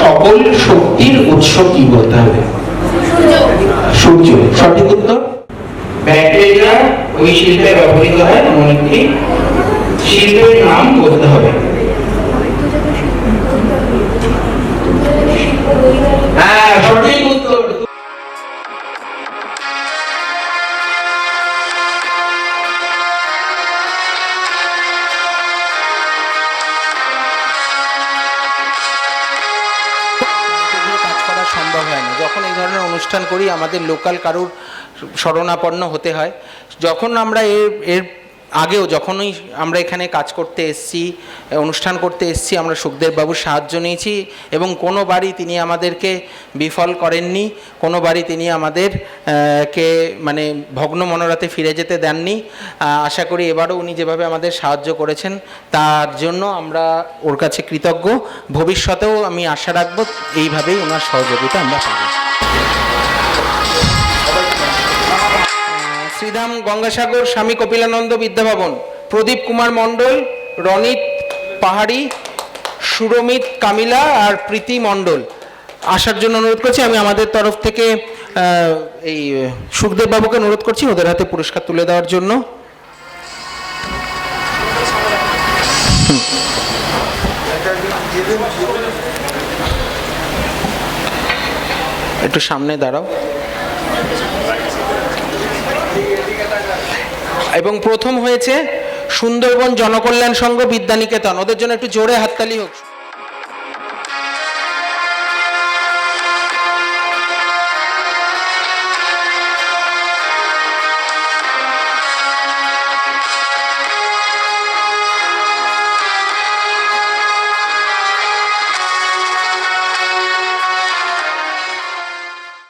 সকল শক্তির উৎস কি বলতে হবে? সূর্য। সঠিক উত্তর? ব্যাকটেরিয়া ওই শিল্পে ব্যবহৃত হয় এমন একটি শিল্পের নাম বলতে হবে। সম্ভব হয় না। যখন এই ধরনের অনুষ্ঠান করি, আমাদের লোকাল কারুর শরণাপন্ন হতে হয়। যখন আমরা এর এর আগেও যখনই আমরা এখানে কাজ করতে এসছি, অনুষ্ঠান করতে এসছি, আমরা সুখদেব বাবুর সাহায্য নিয়েছি এবং কোনো বাড়ি তিনি আমাদেরকে বিফল করেননি, কোনো বাড়ি তিনি আমাদের কে মানে ভগ্ন মনোরাতে ফিরে যেতে দেননি। আশা করি এবারও উনি যেভাবে আমাদের সাহায্য করেছেন, তার জন্য আমরা ওর কাছে কৃতজ্ঞ। ভবিষ্যতেও আমি আশা রাখব, এইভাবেই ওনার সহযোগিতা আমরা পাবো। শ্রীধাম গঙ্গাসাগর, স্বামী কপিলানন্দ বিদ্যাভবন, প্রদীপ কুমার মণ্ডল, রনিত পাহাড়ি, সুরমিত কামিলা আর প্রীতি মণ্ডল। আসার জন্য অনুরোধ করছি, আমি আমাদের তরফ থেকে এই, সুখদেব বাবুকে অনুরোধ করছি, ওদের হাতে পুরস্কার তুলে দেওয়ার জন্য। একটু সামনে দাঁড়াও। এবং প্রথম হয়েছে সুন্দরবন জনকল্যাণ সংঘ বিদ্যানিকেতন। ওদের জন্য একটু জোরে হাততালি হোক।